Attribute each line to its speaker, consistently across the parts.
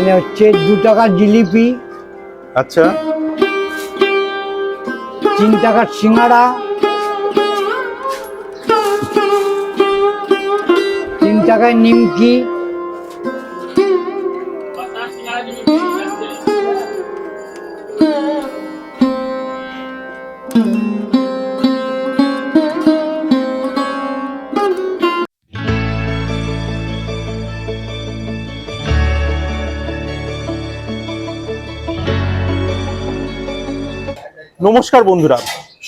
Speaker 1: এখানে হচ্ছে দু টাকার জিলিপি
Speaker 2: আচ্ছা।
Speaker 1: তিন টাকার সিঙ্গারা তিন টাকায় নিমকি
Speaker 2: নমস্কার বন্ধুরা,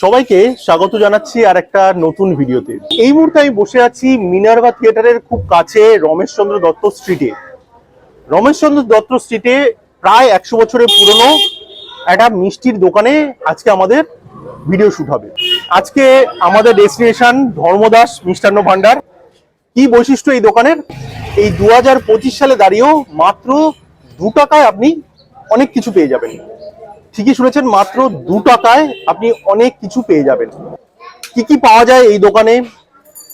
Speaker 2: সবাইকে স্বাগত জানাচ্ছি আর একটা নতুন ভিডিওতে। এই মুহূর্তে আমি বসে আছি মিনার্ভা থিয়েটারের খুব কাছে রমেশচন্দ্র দত্ত স্ট্রিটে। রমেশচন্দ্র দত্ত স্ট্রিটে প্রায় একশো বছরের পুরনো একটা মিষ্টির দোকানে আজকে আমাদের ভিডিও শুট হবে। আজকে আমাদের ডেস্টিনেশন ধর্মদাস মিষ্টান্ন ভান্ডার কি বৈশিষ্ট্য এই দোকানের? এই দু হাজার পঁচিশ সালে দাঁড়িয়েও মাত্র দু টাকায় আপনি অনেক কিছু পেয়ে যাবেন। ঠিকই শুনেছেন, মাত্র দু টাকায় আপনি অনেক কিছু পেয়ে যাবেন। কি কি পাওয়া যায় এই দোকানে?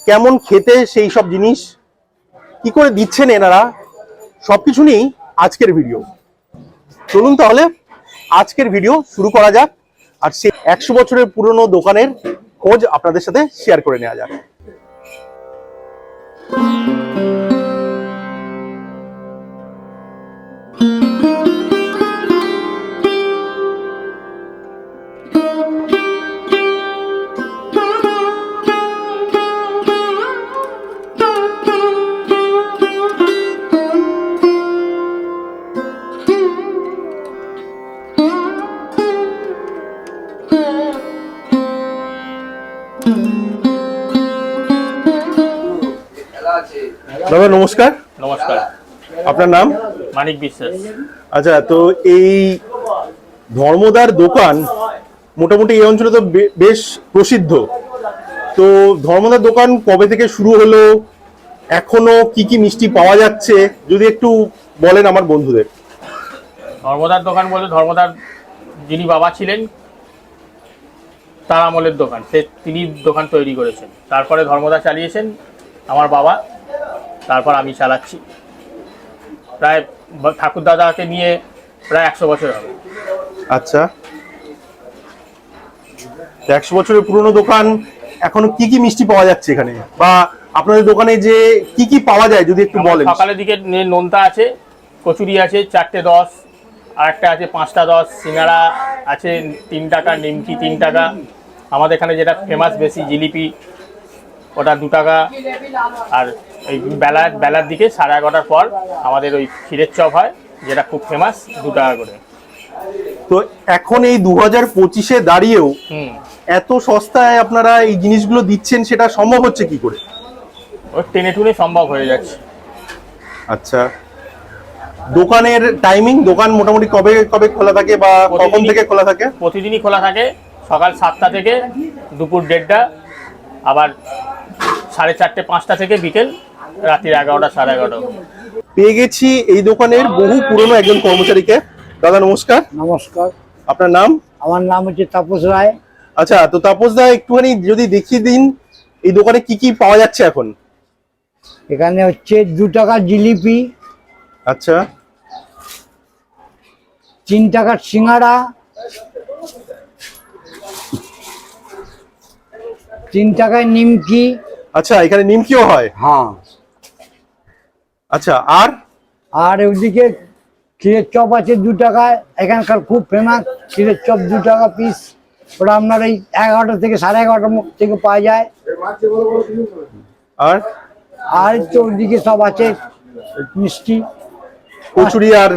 Speaker 2: কেমন খেতে সেই সব জিনিস? কি করে দিচ্ছেন এনারা? সবকিছু নিয়েই আজকের ভিডিও। চলুন তাহলে, আজকের ভিডিও শুরু করা যাক। আর সেই একশো বছরের পুরনো দোকানের খোঁজ আপনাদের সাথে শেয়ার করে নেওয়া যাক। দাদা নমস্কার।
Speaker 3: নমস্কার।
Speaker 2: আপনার নাম?
Speaker 3: মানিক বিশ্বাস।
Speaker 2: আচ্ছা তো এই ধর্মদার দোকান মোটামুটি এই অঞ্চলে তো বেশ প্রসিদ্ধ। তো ধর্মদার দোকান কবে থেকে শুরু হলো? এখনও কি কি মিষ্টি পাওয়া যাচ্ছে? যদি একটু বলেন আমার বন্ধুদের।
Speaker 3: ধর্মদার দোকান বলতে ধর্মদার যিনি বাবা ছিলেন তার আমলের দোকান। সে তিনি দোকান তৈরি করেছেন। তারপরে ধর্মদা চালিয়েছেন আমার বাবা। তারপর আমি চালাচ্ছি। প্রায় ঠাকুর দাদাকে নিয়ে প্রায় একশো বছর হবে।
Speaker 2: আচ্ছা। একশো বছরের পুরনো দোকান এখন কি কি মিষ্টি পাওয়া যাচ্ছে এখানে? বা আপনাদের দোকানে যে কি কি পাওয়া যায় যদি একটু বলেন।
Speaker 3: সকালের দিকে নোনতা আছে কচুরি আছে চারটে দশ আর একটা আছে পাঁচটা দশ সিঙ্গাড়া আছে তিন টাকা নিমকি তিন টাকা। আমাদের এখানে যেটা ফেমাস বেশি জিলিপি ওটা দু টাকা। আর এই বেলার বেলার দিকে সাড়ে এগারোটার পর আমাদের ওই ক্ষীরের চপ হয় যেটা খুব ফেমাস দু টাকা করে।
Speaker 2: তো এখন এই দু হাজার পঁচিশে দাঁড়িয়েও এত সস্তায় আপনারা এই জিনিসগুলো দিচ্ছেন সেটা সম্ভব হচ্ছে কি করে?
Speaker 3: ওই টেনে টুনে সম্ভব হয়ে যাচ্ছে।
Speaker 2: আচ্ছা। দোকানের টাইমিং দোকান মোটামুটি কবে কবে খোলা থাকে বা কখন থেকে খোলা থাকে?
Speaker 3: প্রতিদিনই খোলা থাকে সকাল সাতটা থেকে দুপুর দেড়টা আবার সাড়ে চারটে পাঁচটা থেকে বিকেল রাতের এগারোটা সাড়ে এগারোটা
Speaker 2: পেয়ে গেছি এই দোকানের বহু পুরনো একজন কর্মচারীকে। দাদা নমস্কার।
Speaker 1: নমস্কার।
Speaker 2: আপনার নাম?
Speaker 1: আমার নাম হচ্ছে তাপস রায়।
Speaker 2: আচ্ছা তো তাপস দা একটুখানি যদি দেখিয়ে দিন এই দোকানে কি কি পাওয়া যাচ্ছে এখন?
Speaker 1: এখানে হচ্ছে দু টাকার জিলিপি
Speaker 2: আচ্ছা।
Speaker 1: তিন টাকার সিঙ্গাড়া তিন টাকায় নিমকি
Speaker 2: আচ্ছা এখানে নিমকিও হয়।
Speaker 1: হ্যাঁ।
Speaker 2: আচ্ছা আর?
Speaker 1: আর ওইদিকে ক্ষীরের চপ আছে দু টাকায় এখানকার খুব ফেমাস ক্ষীরের চপ দু টাকা পিস ওটা আপনার এই এগারোটা থেকে সাড়ে এগারোটার থেকে পাওয়া যায়।
Speaker 2: আর?
Speaker 1: আর তো ওইদিকে সব আছে মিষ্টি।
Speaker 2: কচুরি আর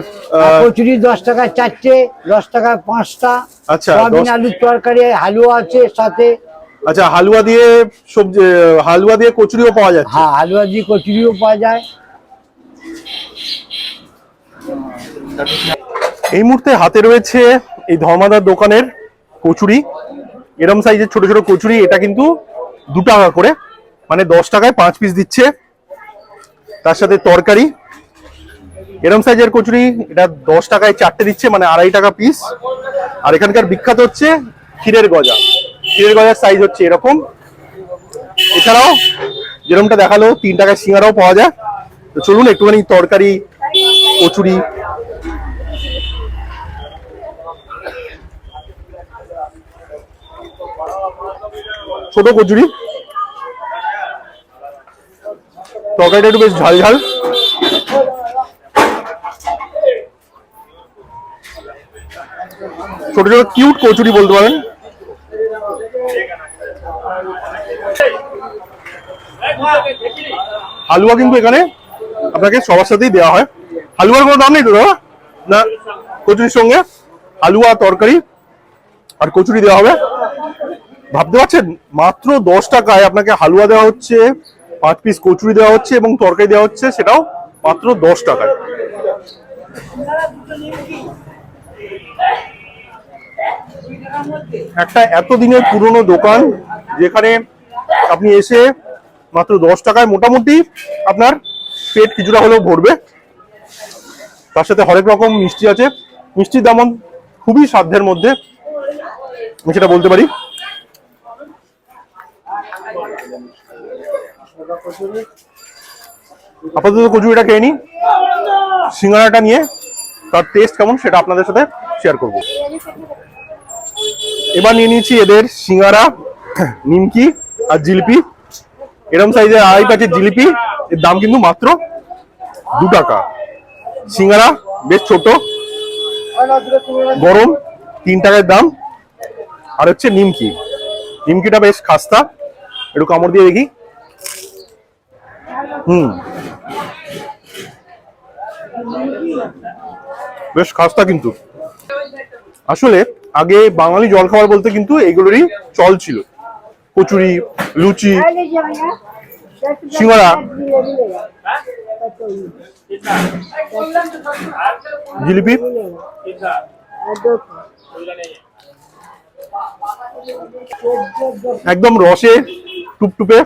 Speaker 1: কচুরি দশ টাকায় চারটে দশ টাকায় পাঁচটা।
Speaker 2: আচ্ছা,
Speaker 1: আলুর তরকারি হালুয়া আছে সাথে।
Speaker 2: আচ্ছা হালুয়া দিয়ে সবজি হালুয়া দিয়ে কচুরিও পাওয়া যায়
Speaker 1: হ্যাঁ হালুয়া দিয়ে কচুরিও পাওয়া যায়।
Speaker 2: এই মুহূর্তে হাতে রয়েছে এই ধর্মাদার দোকানের কচুরি। এরম সাইজের ছোট ছোট কচুরি এটা কিন্তু দু টাকা করে মানে দশ টাকায় পাঁচ পিস দিচ্ছে। তার সাথে তরকারি। এরম সাইজের কচুরি এটা দশ টাকায় চারটে দিচ্ছে মানে আড়াই টাকা পিস আর এখানকার বিখ্যাত হচ্ছে ক্ষীরের গজা। চিড়ের গজার সাইজ হচ্ছে এরকম। এছাড়াও যেরকমটা দেখাল, তিন টাকার সিঙ্গারাও পাওয়া যায়। তো চলুন একটুখানি তরকারি, কচুরি। ছোট কচুরি। তরকারিটা একটু বেশ ঝাল ঝাল। ছোট ছোট কিউট কচুরি বলতে পারেন। হালুয়া কিন্তু এখানে আপনাকে সবার সাথেই দেওয়া হয়। হালুয়ার কোনো দাম নেই তো দাদা? না, কচুরির সঙ্গে হালুয়া, তরকারি আর কচুরি দেওয়া হবে। ভাবতে পারছেন? মাত্র দশ টাকায় আপনাকে হালুয়া দেওয়া হচ্ছে, পাঁচ পিস কচুরি দেওয়া হচ্ছে এবং তরকারি দেওয়া হচ্ছে, সেটাও মাত্র দশ টাকায়। একটা এত দিনের পুরনো দোকান যেখানে আপনি এসে মাত্র দশ টাকায় মোটামুটি আপনার পেট কিছুটা হলেও ভরবে। তার সাথে হরেক রকম মিষ্টি আছে। মিষ্টির দাম খুবই সাধ্যের মধ্যে, আমি সেটা বলতে পারি। আপাতত কচুরিটা খেয়ে নিই। সিঙ্গারাটা নিয়ে তার টেস্ট কেমন সেটা আপনাদের সাথে শেয়ার করব। এবার নিয়ে নিয়েছি এদের সিঙ্গারা, নিমকি আর জিলিপি। এরকম সাইজের আড়াই প্যাকেট জিলিপি, এর দাম কিন্তু মাত্র দু টাকা। সিঙ্গারা বেশ ছোট, গরম, তিন টাকার দাম। আর হচ্ছে নিমকি। নিমকিটা বেশ খাস্তা। একটু কামড় দিয়ে দেখি। হুম। বেশ খাস্তা কিন্তু। আসলে আগে বাঙালি জলখাবার বলতে কিন্তু এগুলোরই চল ছিল। কচুরি লুচি সিঙ্গারা। জিলিপি। একদম রসে টুপটুপে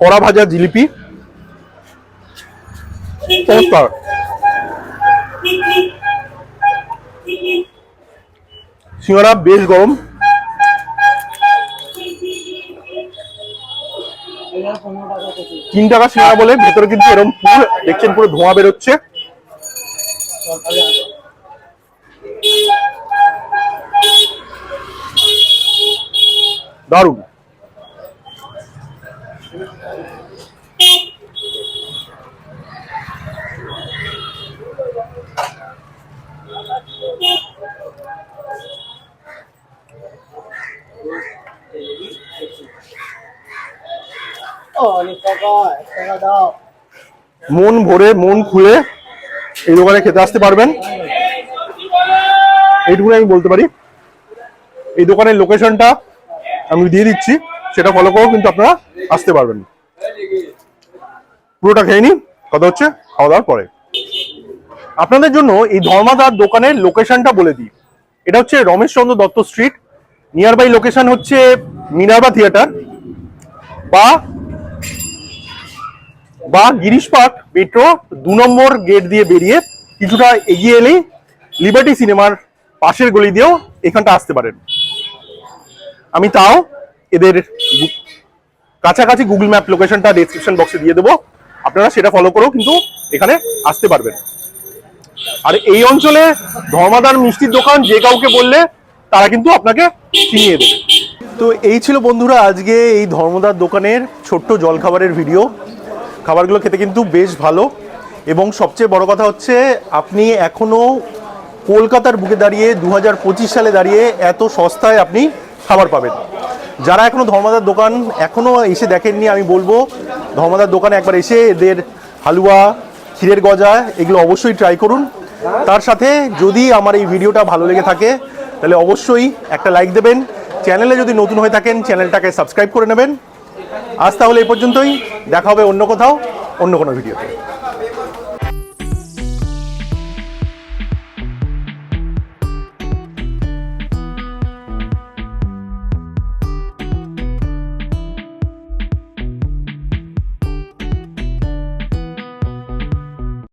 Speaker 2: কড়া ভাজা জিলিপি। চমৎকার। সিঙ্গারা বেশ গরম। তিন টাকা সিঙ্গারা বলে ভেতরে কিন্তু এরকম ফুল দেখছেন পুরো ধোঁয়া বেরোচ্ছে। দারুণ। মন ভরে, মন খুলে এই দোকানে খেতে আসতে পারবেন। এইটুকুনি আমি বলতে পারি। এই দোকানের লোকেশনটা আমি দিয়ে দিচ্ছি, সেটা ফলো করেও কিন্তু আপনারা আসতে পারবেন। পুরোটা খেয়ে নিন, কথা হচ্ছে, খাওয়া দাওয়ার পরে। আপনাদের জন্য এই ধর্মাদার দোকানের লোকেশনটা বলে দিই। এটা হচ্ছে Rameshchandra Dutta street near by location হচ্ছে মিনারবা থিয়েটার বা বা গিরিশ পার্ক মেট্রো দু নম্বর গেট দিয়ে বেরিয়ে কিছুটা এগিয়ে এলেই লিবার্টি সিনেমার পাশের গলি দিয়েও এখানটা আসতে পারেন। আমি তাও এদের কাছাকাছি গুগল ম্যাপ লোকেশনটা ডেসক্রিপশন বক্সে দিয়ে দেবো। আপনারা সেটা ফলো করেও কিন্তু এখানে আসতে পারবেন। আর এই অঞ্চলে ধর্মাদার মিষ্টির দোকান যে কাউকে বললে তারা কিন্তু আপনাকে চিনিয়ে দেবে। তো এই ছিল বন্ধুরা আজকে এই ধর্মদার দোকানের ছোট্ট জলখাবারের ভিডিও খাবারগুলো খেতে কিন্তু বেশ ভালো। এবং সবচেয়ে বড় কথা হচ্ছে, আপনি এখনও কলকাতার বুকে দাঁড়িয়ে দু হাজার পঁচিশ সালে দাঁড়িয়ে এত সস্তায় আপনি খাবার পাবেন। যারা এখনও ধর্মদার দোকান এখনও এসে দেখেননি, আমি বলব, ধর্মদার দোকানে একবার এসে এদের হালুয়া, ক্ষীরের গজা এগুলো অবশ্যই ট্রাই করুন। তার সাথে যদি আমার এই ভিডিওটা ভালো লেগে থাকে, তাহলে অবশ্যই একটা লাইক দেবেন। চ্যানেলে যদি নতুন হয়ে থাকেন, চ্যানেলটাকে সাবস্ক্রাইব করে নেবেন। আজ তাহলে এই পর্যন্তই। দেখা হবে অন্য কোথাও অন্য কোনো ভিডিওতে।